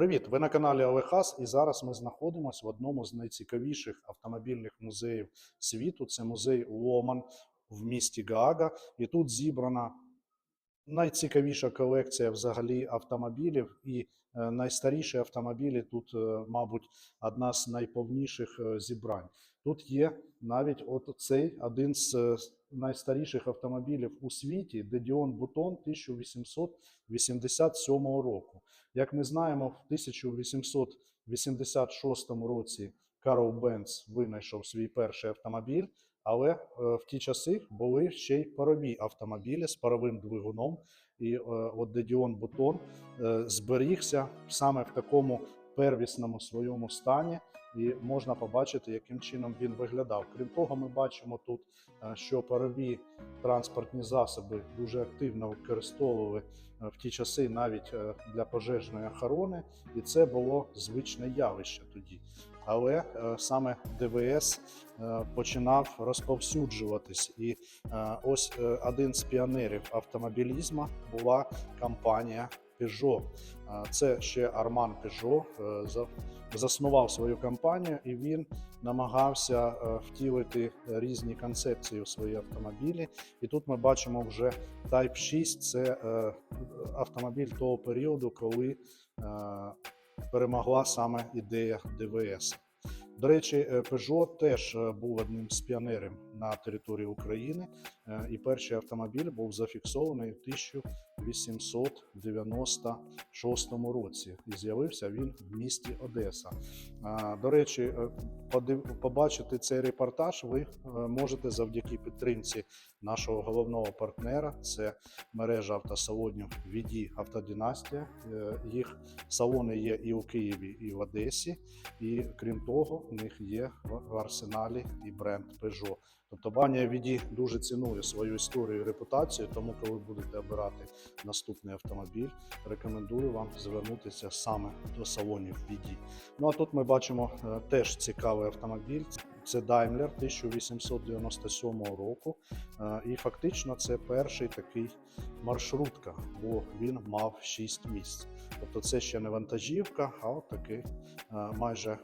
Привіт! Ви на каналі Олехас, і зараз ми знаходимося в одному з найцікавіших автомобільних музеїв світу. Це музей Ломан в місті Гаага. І тут зібрана найцікавіша колекція взагалі автомобілів. І е, найстаріші автомобілі тут, е, мабуть, одна з найповніших е, зібрань. Тут є навіть от цей один з найстаріших автомобілів у світі Дедіон Бутон 1887 року. Як ми знаємо, в 1886 році Карл Бенц винайшов свій перший автомобіль, але е, в ті часи були ще й парові автомобілі з паровим двигуном. І е, от Дедіон Бутон зберігся саме в такому первісному своєму стані, і можна побачити, яким чином він виглядав. Крім того, ми бачимо тут, е, що парові транспортні засоби дуже активно використовували е, в ті часи навіть е, для пожежної охорони, і це було звичне явище тоді. Але саме ДВС починав розповсюджуватись, і ось один з піонерів автомобілізму була компанія Peugeot. Це ще Арман Peugeot е, заснував свою компанію, і він намагався е, втілити різні концепції у свої автомобілі. І тут ми бачимо вже Type 6 це е, автомобіль того періоду, коли перемогла саме ідея ДВС. До речі, Peugeot теж був одним з піонерів на території України, і перший автомобіль був зафіксований у 1896 році. І з'явився він в місті Одеса. До речі, е, побачити цей репортаж ви е, можете завдяки підтримці нашого головного партнера. Це мережа автосалонів VD Автодинастія. Е, Їх салони є і у Києві, і в Одесі. І крім того, в них є в арсеналі і бренд Peugeot. Тобто баня VD дуже цінує свою історію і репутацію, тому коли будете обирати наступний автомобіль, рекомендую вам звернутися саме до салонів VD. Ну а тут ми бачимо е, теж цікавий автомобіль. Це Daimler 1897 року. Е, І фактично це перший такий маршрутка, бо він мав 6 місць. Тобто це ще не вантажівка, а от такий е, майже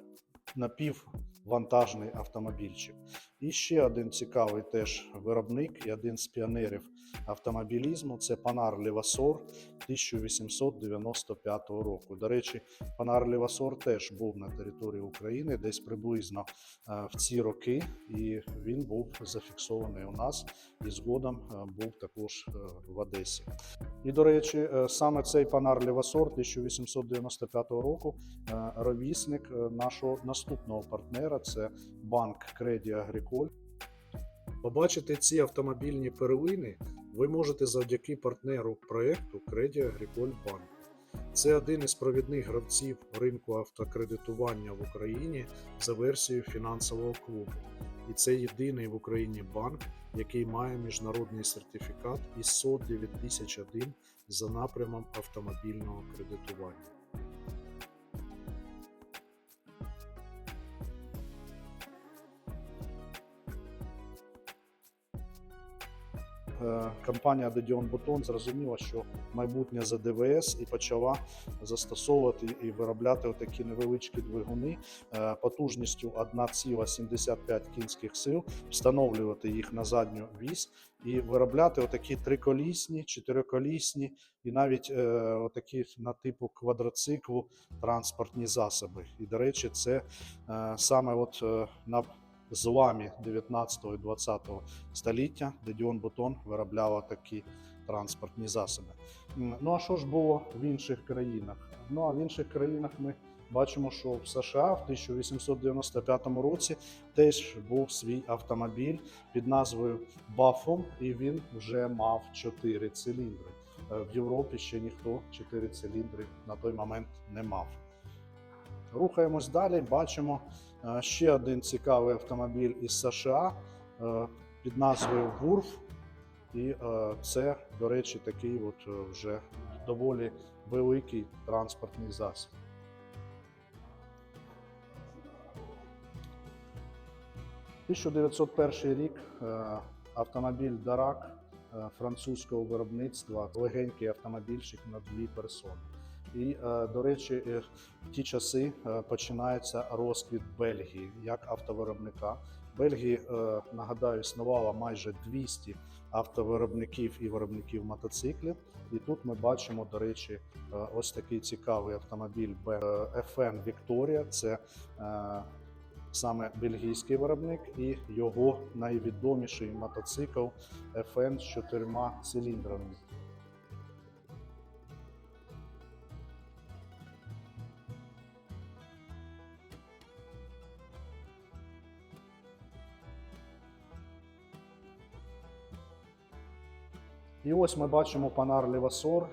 напіввантажний автомобільчик. І ще один цікавий теж виробник і один з піонерів автомобілізму це Панар Лівасор 1895 року. До речі, Панар Лівасор теж був на території України десь приблизно е, в ці роки, і він був зафіксований у нас і згодом е, був також е, в Одесі. І до речі, саме цей Панар Лівасор 1895 року ровісник нашого наступного партнера це банк Креді Агріколь. Побачити ці автомобільні перлини ви можете завдяки партнеру проекту Креді Агріколь Банк. Це один із провідних гравців ринку автокредитування в Україні за версією фінансового клубу. І це єдиний в Україні банк, який має міжнародний сертифікат ISO 9001 за напрямом автомобільного кредитування. Компанія Dedeon Button зрозуміла, що майбутнє за ДВС і почала застосовувати і виробляти такі невеличкі двигуни е, потужністю 1,75 кінських сил, встановлювати їх на задню вісь і виробляти отакі триколісні, чотириколісні і навіть е, отакі на типу квадроциклу транспортні засоби. І до речі, це е, саме от е, на зламі 19 і 20 століття Дедіон Бутон виробляв такі транспортні засоби. Ну а що ж було в інших країнах? Ну а в інших країнах ми бачимо, що в США в 1895 році теж був свій автомобіль під назвою Бафом, і він вже мав 4 циліндри. Е, В Європі ще ніхто 4 циліндри на той момент не мав. Рухаємось далі, бачимо ще один цікавий автомобіль із США е, під назвою Вурф. І е, це, до речі, такий от е, вже доволі великий транспортний засіб. – 1901 рік автомобіль Дарак французького виробництва, легенький автомобільчик на дві персони. І, е, до речі, е, в ті часи е, починається розквіт Бельгії як автовиробника. Бельгії, нагадаю, існувало майже 200 автовиробників і виробників мотоциклів. І тут ми бачимо, до речі, ось такий цікавий автомобіль FN Victoria. Це саме бельгійський виробник і його найвідоміший мотоцикл FN з чотирма циліндрами. І ось ми бачимо Панар Левасор,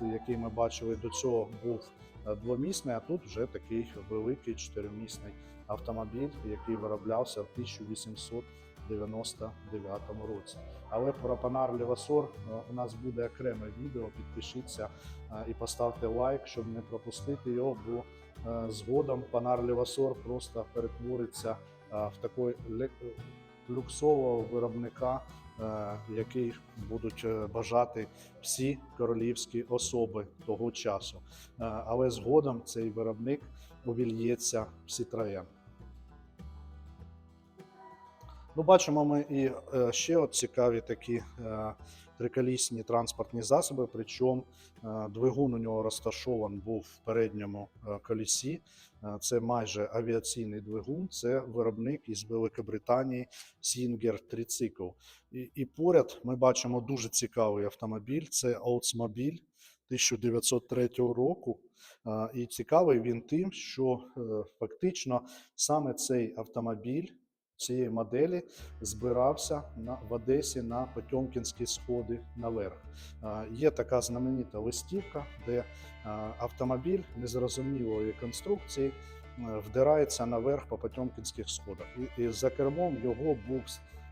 який ми бачили до цього, був е, двомісний, а тут вже такий великий чотиримісний автомобіль, який вироблявся в 1899 році. Але про Панар Левасор е, у нас буде окреме відео. Підпишіться е, і поставте лайк, щоб не пропустити його, бо згодом Панар Левасор просто перетвориться в такий люксового виробника, е, який будуть е, бажати всі королівські особи того часу. Е, Але згодом цей виробник увільється в Citroën. Ну, бачимо ми і ще от цікаві такі триколісні транспортні засоби. Причому е, двигун у нього розташований був в передньому е, колісі. Е, Це майже авіаційний двигун. Це виробник із Великобританії Singer Трицикл. І, і поряд ми бачимо дуже цікавий автомобіль. Це Oldsmobile 1903 року. І цікавий він тим, що фактично саме цей автомобіль цієї моделі збирався на, в Одесі на Потьомкінські сходи наверх. Є така знаменита листівка, де автомобіль незрозумілої конструкції е, вдирається наверх по Потьомкінських сходах. І, і за кермом його був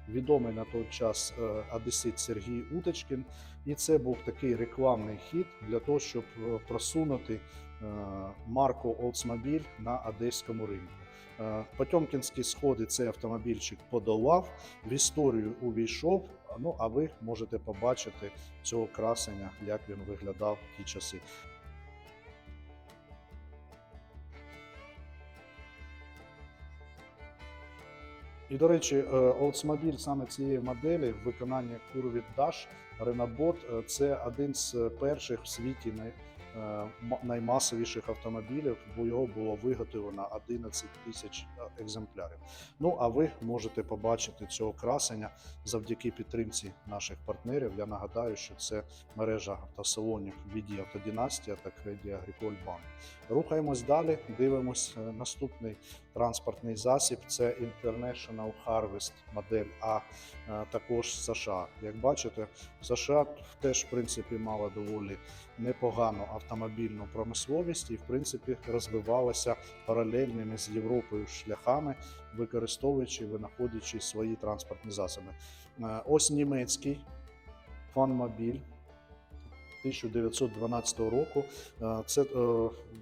відомий на той час е, одесит Сергій Уточкін. І це був такий рекламний хід для того, щоб е, просунути марку Oldsmobile на одеському ринку. Е, Потьомкінські сходи цей автомобільчик подолав, в історію увійшов. Ну а ви можете побачити цього красення, як він виглядав в ті часи. І, до речі, е, Oldsmobile саме цієї моделі в виконанні Curved Dash Renabot е, це один з перших в світі наймасовіших автомобілів, бо його було виготовлено 11 тисяч е, екземплярів. Ну а ви можете побачити цього красення завдяки підтримці наших партнерів. Я нагадаю, що це мережа автосалонів Віді Автодинастія та Креді Банк. Рухаємось далі, дивимось е, наступний транспортний засіб. Це International Harvest модель А, е, також США. Як бачите, США теж в принципі мала доволі непогану автомобільну промисловість і в принципі розвивалася паралельними з Європою шляхами, використовуючи винаходячи свої транспортні засоби. Е, Ось німецький фанмобіль. 1912 року. Е, Це, е,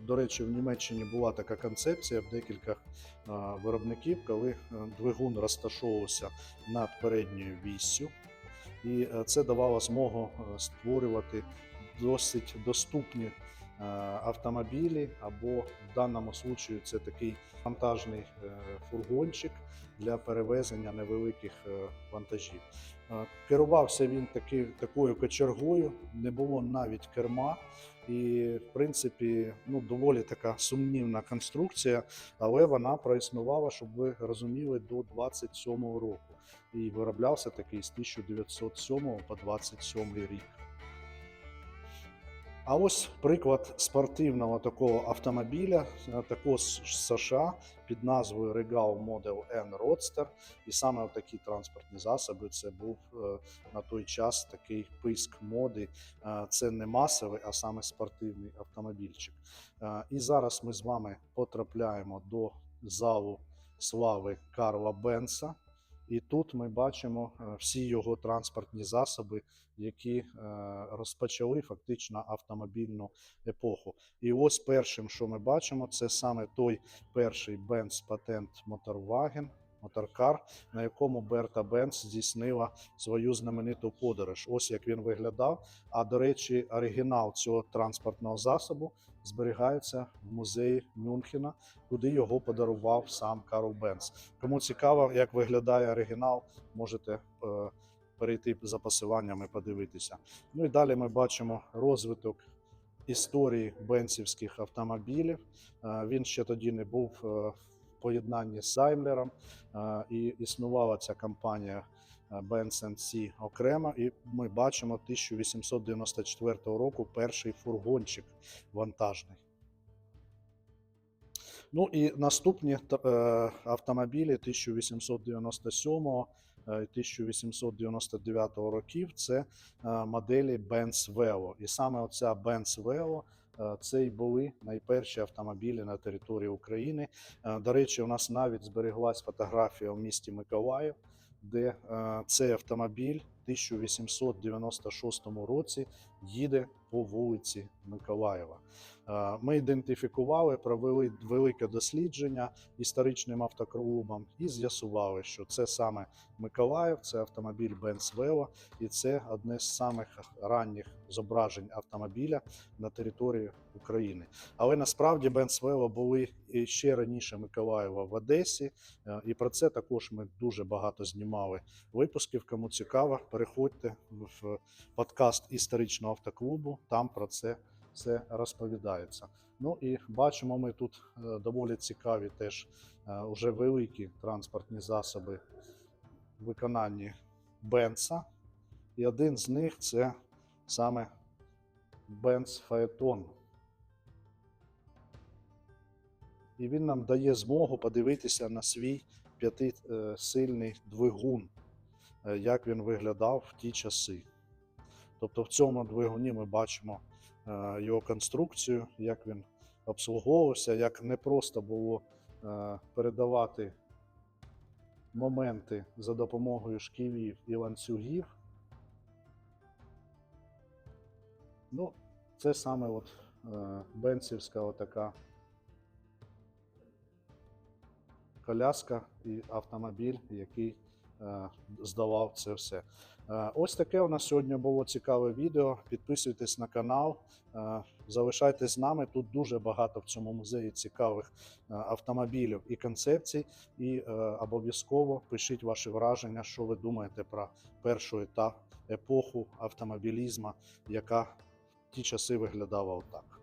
до речі, в Німеччині була така концепція в декількох е, виробників, коли двигун розташовувався над передньою віссю, і це давало змогу створювати досить доступні е, автомобілі, або в даному случаю це такий вантажний е, фургончик для перевезення невеликих е, вантажів. Керувався він таки, такою кочергою, не було навіть керма. І, в принципі, ну, доволі така сумнівна конструкція, але вона проіснувала, щоб ви розуміли, до 27-го року. І вироблявся такий з 1907 по 27 рік. А ось приклад спортивного такого автомобіля, е, такого з США під назвою Regal Model N Roadster. І саме такі транспортні засоби це був е, на той час такий писк моди. Е, Це не масовий, а саме спортивний автомобільчик. І зараз ми з вами потрапляємо до залу слави Карла Бенса. І тут ми бачимо е, всі його транспортні засоби, які е, розпочали фактично автомобільну епоху. І ось першим, що ми бачимо, це саме той перший Benz Patent Motorwagen моторкар, на якому Берта Бенц здійснила свою знамениту подорож. Ось як він виглядав. А до речі, оригінал цього транспортного засобу зберігається в музеї Мюнхена, куди його подарував сам Карл Бенц. Кому цікаво, як виглядає оригінал, можете е, перейти за посиланнями, подивитися. Ну і далі ми бачимо розвиток історії бенцівських автомобілів. Е, Він ще тоді не був е, в поєднанні з Займлером, е, і існувала ця компанія е, Benz C окремо. І ми бачимо 1894 року перший фургончик вантажний. Ну і наступні е, автомобілі 1897 е, і 1899 років це моделі Benz Velo. І саме оця Benz Velo е, це й були найперші автомобілі на території України. До речі, у нас навіть збереглась фотографія в місті Миколаїв, де е, цей автомобіль 1896 році їде по вулиці Миколаєва. Е, Ми ідентифікували, провели велике дослідження історичним автоклубом і з'ясували, що це саме Миколаїв, це автомобіль Benz Velo, і це одне з самих ранніх зображень автомобіля на території України. Але насправді Benz Velo були ще раніше Миколаєва в Одесі, е, і про це також ми дуже багато знімали випусків. Кому цікаво, переходьте в подкаст історичного автоклубу. Там про це все розповідається. Ну і бачимо, ми тут е, доволі цікаві теж е, уже великі транспортні засоби в виконанні Бенца. І один з них це саме Benz Phaeton. І він нам дає змогу подивитися на свій п'ятисильний двигун, е, як він виглядав в ті часи. Тобто в цьому двигуні ми бачимо е, його конструкцію, як він обслуговувався, як не просто було е, передавати моменти за допомогою шківів і ланцюгів. Ну, це саме от е, бенцівська отака коляска і автомобіль, який е, здавав це все. Е, Ось таке у нас сьогодні було цікаве відео. Підписуйтесь на канал, е, залишайтесь з нами. Тут дуже багато в цьому музеї цікавих е, автомобілів і концепцій. І е, обов'язково пишіть ваші враження, що ви думаєте про першу етап епоху автомобілізму, яка в ті часи виглядала отак.